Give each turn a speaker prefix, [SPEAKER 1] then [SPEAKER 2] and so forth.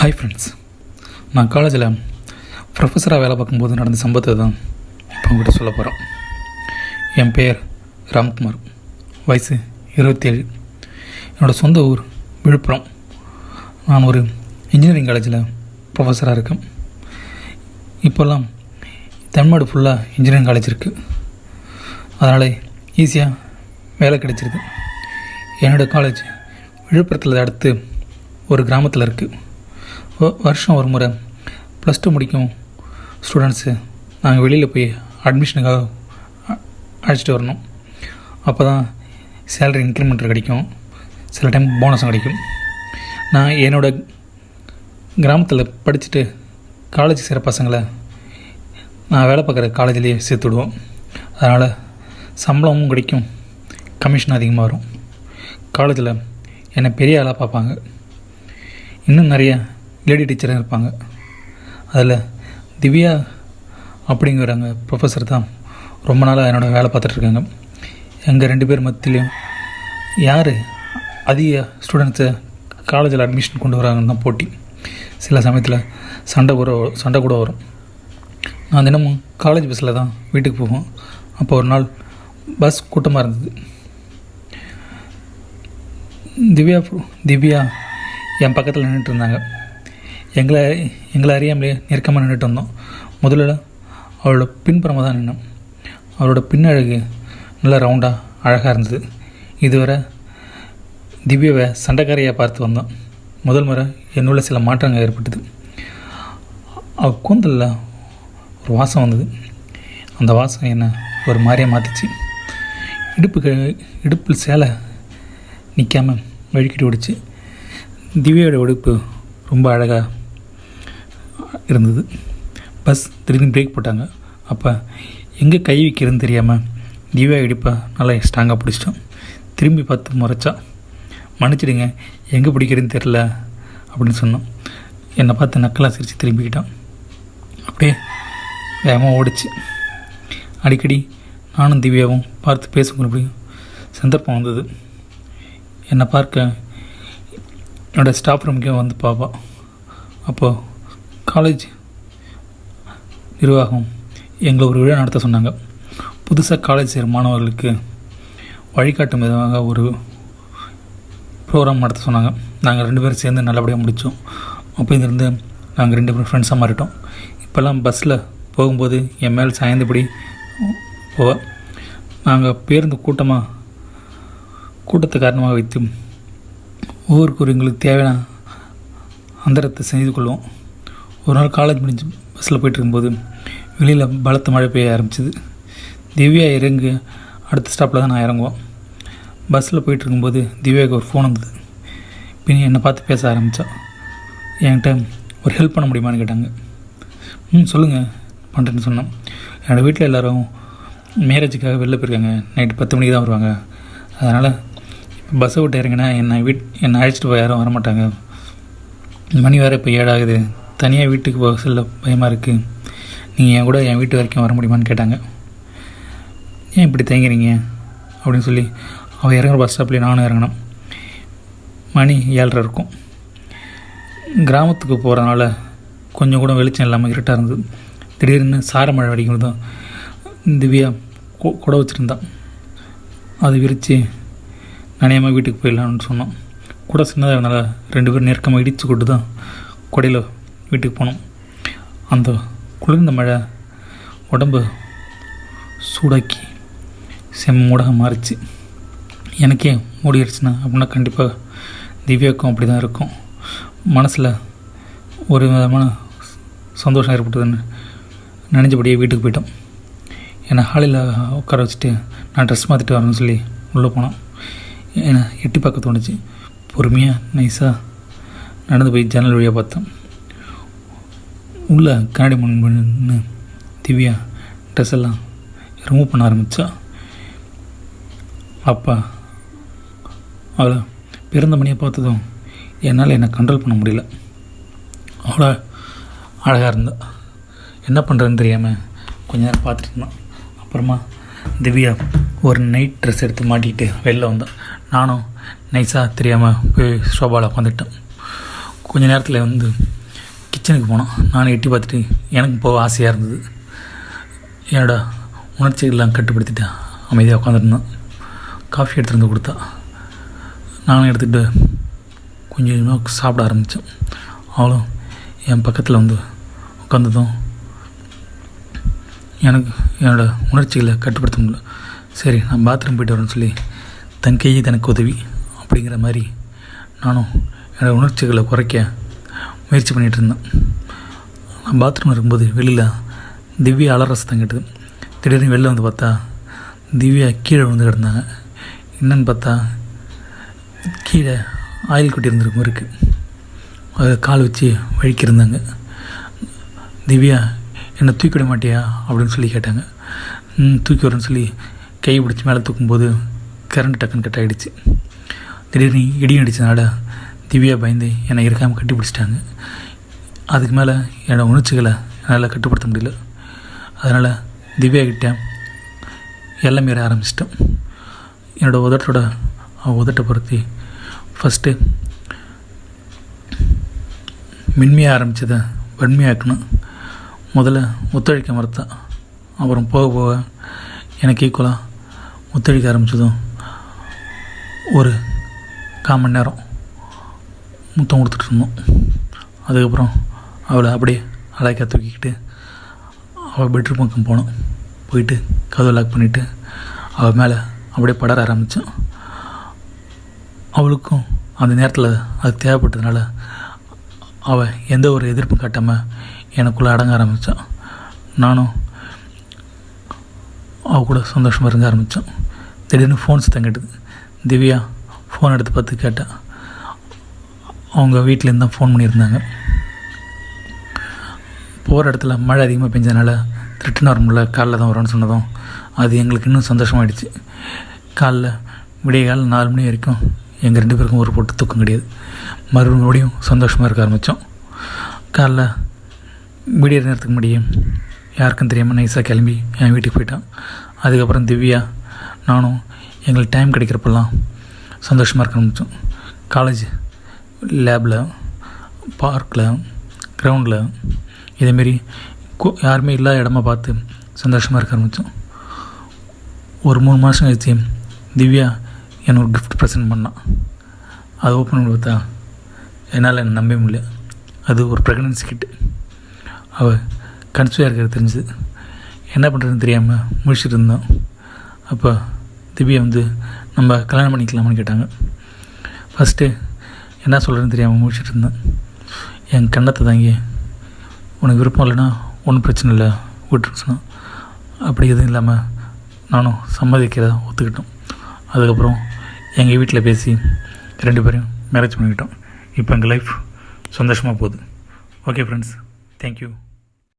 [SPEAKER 1] Hi friends நான் காலேஜில் ப்ரொஃபஸராக வேலை பார்க்கும்போது நடந்த சம்பவத்தை தான் இப்போ உங்கள்கிட்ட சொல்ல போகிறோம் என் பெயர் ராம்குமார். வயசு இருபத்தேழு. என்னோடய சொந்த ஊர் விழுப்புரம். நான் ஒரு இன்ஜினியரிங் காலேஜில் ப்ரொஃபஸராக இருக்கேன். இப்போல்லாம் தமிழ்நாடு ஃபுல்லாக இன்ஜினியரிங் காலேஜ் இருக்குது அதனால் ஈஸியாக வேலை கிடைச்சிருது. என்னோடய காலேஜ் விழுப்புரத்தில் அடுத்து ஒரு கிராமத்தில் இருக்குது வருஷம் ஒரு முறை. ப்ளஸ் டூ முடிக்கும். ஸ்டூடெண்ட்ஸு நாங்கள் வெளியில் போய் அட்மிஷனுக்காக அழைச்சிட்டு வரணும். அப்போ தான் சேலரி இன்க்ரிமெண்ட் கிடைக்கும். சில டைம் போனஸும் கிடைக்கும். நான் என்னோடய கிராமத்தில் படிச்சுட்டு காலேஜ் சேர பசங்களை நான் வேலை பார்க்குற காலேஜ்லேயே சேர்த்து விடுவோம். அதனால் சம்பளமும் கிடைக்கும். கமிஷன் அதிகமாக வரும். காலேஜில் என்னை பெரிய ஆளாக பார்ப்பாங்க. இன்னும் நிறைய லேடி டீச்சராக இருப்பாங்க. அதில் திவ்யா அப்படிங்கிறாங்க ப்ரொஃபஸர் தான் ரொம்ப நாளாக என்னோட வேலை பார்த்துட்ருக்காங்க எங்கள் ரெண்டு பேர் மத்தியிலையும் யார் அதிக ஸ்டூடெண்ட்ஸை காலேஜில் அட்மிஷன் கொண்டு வராங்கன்னு தான் போட்டி. சில சமயத்தில் சண்டை கூட சண்டை கூட வரும். நான் தினமும் காலேஜ் பஸ்ஸில் தான் வீட்டுக்கு போவோம். அப்போ ஒரு நாள் பஸ் கூட்டமாக இருந்தது. திவ்யா திவ்யா என் பக்கத்தில் நின்றுட்டு இருந்தாங்க. எங்களை எங்களை அறியாமலே நெருக்கமாக நின்றுட்டு வந்தோம் முதல்ல அவளோட பின்புறமாக தான் நின்னோம். அவளோட பின்னழகு நல்லா ரவுண்டாக அழகாக இருந்தது. இதுவரை திவ்யாவை சண்டைக்காரையாக பார்த்து வந்தோம். முதல் முறை என்னுள்ள சில மாற்றங்கள் ஏற்பட்டது. அவள் கூந்தலில் ஒரு வாசம் வந்தது. அந்த வாசம் என்னை ஒரு மாதிரியாக மாற்றிச்சு இடுப்புக்கு இடுப்பில் சேலை நிற்காம வழுக்கிட்டு ஓடிச்சு. திவ்யாவோட உடுப்பு ரொம்ப அழகாக இருந்தது. பஸ் திடீர்னு பிரேக் போட்டாங்க. அப்போ எங்கே கை வைக்கிறதுன்னு தெரியாமல் திவ்யா இடிப்பா நல்லா ஸ்ட்ராங்காக பிடிச்சிட்டோம் திரும்பி பார்த்து முறைச்சா. மன்னிச்சிடுங்க எங்கே பிடிக்கிறதுன்னு தெரில அப்படின்னு சொன்னோம் என்னை பார்த்து நக்கலாக சிரித்து திரும்பிக்கிட்டான். அப்படியே வேகமாக ஓடிச்சு. அடிக்கடி நானும் திவ்யாவும் பார்த்து பேசுகிறபடி சந்தர்ப்பம் வந்தது. என்னை பார்க்க என்னோடய ஸ்டாஃப் ரூம்க்கே வந்து பார்ப்பா அப்போது காலேஜ் நிர்வாகம் எங்களை ஒரு விழா நடத்த சொன்னாங்க. புதுசாக காலேஜ் சேரும் மாணவர்களுக்கு வழிகாட்டும் விதமாக ஒரு ப்ரோக்ராம் நடத்த சொன்னாங்க. நாங்கள் ரெண்டு பேரும் சேர்ந்து நல்லபடியாக முடித்தோம் அப்போ நாங்கள் ரெண்டு பேரும் ஃப்ரெண்ட்ஸாக மாறிட்டோம். இப்போல்லாம் பஸ்ஸில் போகும்போது என் மேல் சாய்ந்தபடி போவேன் நாங்கள் பேருந்து கூட்டமாக கூட்டத்தை காரணமாக வைத்து ஒவ்வொருக்கு எங்களுக்கு தேவையான அந்தரத்தை செய்து கொள்வோம். ஒரு நாள் காலேஜ் முடிஞ்சு பஸ்ஸில் போயிட்டு இருக்கும்போது வெளியில் பலத்த மழை பெய்ய ஆரம்பிச்சது. திவ்யா இறங்கு அடுத்த ஸ்டாப்பில் தான் நான் இறங்குவோம். பஸ்ஸில் போயிட்டுருக்கும்போது திவ்யாவுக்கு ஒரு ஃபோன் வந்தது. பின் என்னை பார்த்து பேச ஆரம்பித்தா என்கிட்ட ஒரு ஹெல்ப் பண்ண முடியுமான்னு கேட்டாங்க. ம் சொல்லுங்கள் பண்ணுறேன்னு சொன்னேன். என்னோடய வீட்டில் எல்லோரும் மேரேஜுக்காக வெளில போயிருக்காங்க. நைட்டு பத்து மணிக்கு தான் வருவாங்க. அதனால் பஸ்ஸை விட்டு இறங்கினா என்னை வீட் என்னை அழைச்சிட்டு போய் யாரும் வரமாட்டாங்க. மணி வேறு இப்போ ஏழாகுது. தனியாக வீட்டுக்கு போக சொல்ல பயமாக இருக்குது நீங்கள் என் கூட என் வீட்டு வரைக்கும் வர முடியுமான்னு கேட்டாங்க. ஏன் இப்படி தேங்குறீங்க அப்படின்னு சொல்லி அவள் இறங்குற பஸ் ஸ்டாப்லேயே நானும் இறங்கினேன் மணி ஏழரை இருக்கும். கிராமத்துக்கு போகிறதுனால கொஞ்சம் கூட வெளிச்சம் இல்லாமல் இருட்டாக இருந்தது. திடீர்னு சார மழை அடிக்கிறதும் திவ்யா கொடை வச்சுருந்தான் அது விரித்து நனையாமல் வீட்டுக்கு போயிடலான்னு சொன்னோம் கூட சின்னதாக இருந்தனால ரெண்டு பேரும் நெருக்கமாக இடித்து கொண்டு தான் கொடையில் வீட்டுக்கு போனோம். அந்த குளிர்ந்த மழை உடம்பு சூடாக்கி செம்மூடாக மாறிச்சு. எனக்கே மூடிடுச்சுன்னா அப்படின்னா கண்டிப்பாக திவ்யாவுக்கும் அப்படி தான் இருக்கும். மனசில் ஒரு விதமான சந்தோஷம் ஏற்பட்டதுன்னு நினைஞ்சபடியே வீட்டுக்கு போயிட்டோம். என்னை ஹாலில் உட்கார வச்சுட்டு நான் ட்ரெஸ் மாற்றிட்டு வரேன்னு சொல்லி உள்ளே போனோம். என்னை எட்டி பார்க்க தோணுச்சு. பொறுமையாக நைஸாக நடந்து போய் ஜன்னல் வழியாக பார்த்தேன் உள்ளே கண்ணாடி முன்பு திவ்யா ட்ரெஸ் எல்லாம் ரிமூவ் பண்ண ஆரம்பித்தா அப்பா அவளை பிறந்த மணியை பார்த்ததும் என்னால் என்னை கண்ட்ரோல் பண்ண முடியல. அவ்வளோ அழகாக இருந்தா. என்ன பண்ணுறதுன்னு தெரியாமல் கொஞ்ச நேரம் பார்த்துட்டு இருந்தான். அப்புறமா திவ்யா ஒரு நைட் ட்ரெஸ் எடுத்து மாட்டிக்கிட்டு வெளில வந்தேன் நானும் நைஸாக தெரியாமல் போய் ஷோபாவில் உட்காந்துட்டேன் கொஞ்ச நேரத்தில் வந்து கிச்சனுக்கு போனோம். நானும் எட்டி பார்த்துட்டு எனக்கு போக ஆசையாக இருந்தது. என்னோட உணர்ச்சிகள்லாம் கட்டுப்படுத்திட்டு. அமைதியாக உட்காந்துருந்தேன் காஃபி எடுத்துகிட்டு வந்து கொடுத்தா. நானும் எடுத்துகிட்டு கொஞ்சம் கொஞ்சமாக சாப்பிட ஆரம்பித்தேன் அவளும் என் பக்கத்தில் வந்து உட்காந்ததும் எனக்கு என்னோடய உணர்ச்சிகளை கட்டுப்படுத்த முடியல. சரி நான் பாத்ரூம் போயிட்டு வரேன்னு சொல்லி தன் கையை தனக்கு உதவி அப்படிங்கிற மாதிரி நானும் என்னோடய உணர்ச்சிகளை குறைக்க முயற்சி பண்ணிகிட்டு இருந்தேன். நான் பாத்ரூமில் இருக்கும்போது வெளியில் திவ்யா அலற சத்தம் கேட்டது திடீர்னு வெளில வந்து பார்த்தா திவ்யா கீழே விழுந்து கிடந்தாங்க. என்னன்னு பார்த்தா கீழே ஆயில் கொட்டி இருந்திருக்கும் இருக்குது அதை கால் வச்சு வழுக்கியிருந்தாங்க திவ்யா என்னை தூக்கி விட மாட்டியா? அப்படின்னு சொல்லி கேட்டாங்க. தூக்கி வரேன்னு சொல்லி கை பிடிச்சி மேலே தூக்கும்போது கரண்ட் டக்குன்னு கட் ஆகிடுச்சு திடீர்னு இடியும் அடித்தனால திவ்யா பயந்து என்னை இருக்காமல் கட்டி பிடிச்சிட்டாங்க அதுக்கு மேலே என்னோடய உணர்ச்சிகளை என்னால் கட்டுப்படுத்த முடியல. அதனால் திவ்யா கிட்ட எல்லாம் மீற ஆரம்பிச்சிட்டேன் என்னோடய உதட்டோட உதட்டை பொருத்தி ஃபஸ்ட்டு மின்மையாக ஆரம்பித்ததை வன்மையாக்கணும். முதல்ல ஒத்துழைக்க மறுத்தா அப்புறம் போக போக எனக்கு ஈக்குவலாக ஒத்துழைக்க ஆரம்பித்ததும் ஒரு கால் மணி நேரம். முத்தம் கொடுத்துட்டு இருந்தோம். அதுக்கப்புறம் அவளை அப்படியே அழகாக தூக்கிக்கிட்டு அவள் பெட்ரூம் பக்கம் போனோம். போயிட்டு கதவை லாக் பண்ணிவிட்டு அவள் மேலே அப்படியே படர ஆரம்பித்தோம் அவளுக்கும் அந்த நேரத்தில் அது தேவைப்பட்டதுனால அவள் எந்த ஒரு எதிர்ப்பும் காட்டாமல் எனக்குள்ளே அடங்க ஆரம்பித்தான் நானும் அவ கூட சந்தோஷமாக இருங்க ஆரம்பித்தோம் திடீர்னு ஃபோன்ஸ் சத்தம் திவ்யா ஃபோன் எடுத்து பார்த்து கேட்டேன் அவங்க வீட்டிலேருந்து தான் ஃபோன் பண்ணியிருந்தாங்க. போகிற இடத்துல மழை அதிகமாக பெஞ்சதுனால ரிட்டன் முல்லை காலில் காலைல தான் வரோன்னு சொன்னதும் அது எங்களுக்கு இன்னும் சந்தோஷமாயிடுச்சு. காலைல விடிய காலை நாலு மணி வரைக்கும் எங்கள் ரெண்டு பேருக்கும் ஒரு போட்டு தூக்கம் கிடையாது. மறுபடியும் சந்தோஷமாக இருக்க ஆரம்பித்தோம் காலைல விடிய நேரத்துக்கு முன்னாடியே யாருக்கும் தெரியாமல் நைஸாக கிளம்பி என் வீட்டுக்கு போயிட்டான். அதுக்கப்புறம் திவ்யா நானும் எங்களுக்கு டைம் கிடைக்கிறப்பெல்லாம் சந்தோஷமாக இருக்க ஆரம்பித்தோம் காலேஜ் லேபில் பார்க்கில் கிரவுண்டில் இதேமாரி கோ யாருமே இல்லாத இடமா பார்த்து சந்தோஷமாக இருக்க ஆரம்பித்தோம் ஒரு மூணு மாதம் கழிச்சு திவ்யா என்ன ஒரு கிஃப்ட் ப்ரெசென்ட் பண்ணான் அதை ஓப்பன் பண்ணி பார்த்தா என்னால் என்ன நம்பவே முடியல. அது ஒரு ப்ரெக்னன்சி கிட்டு அவள் கன்சீவாக இருக்கிறது தெரிஞ்சுது என்ன பண்ணுறதுன்னு தெரியாமல் முழிச்சிட்டு இருந்தோம். அப்போ திவ்யா வந்து நம்ம கல்யாணம் பண்ணிக்கலாமான்னு கேட்டாங்க. ஃபஸ்ட்டு என்ன சொல்கிறதுன்னு தெரியாமல் முடிச்சுட்டு இருந்தேன் என் கண்ணத்தை தாங்கி உனக்கு விருப்பம் இல்லைன்னா ஒன்றும் பிரச்சனை இல்லை விட்டுரு சொன்னான். அப்படி எதுவும் இல்லாமல் நானும் சம்மதிக்கிறத ஒத்துக்கிட்டோம். அதுக்கப்புறம் எங்கள் வீட்டில் பேசி ரெண்டு பேரும் மேரேஜ் பண்ணிக்கிட்டோம். இப்போ எங்கள் லைஃப் சந்தோஷமாக போகுது. Okay friends thank you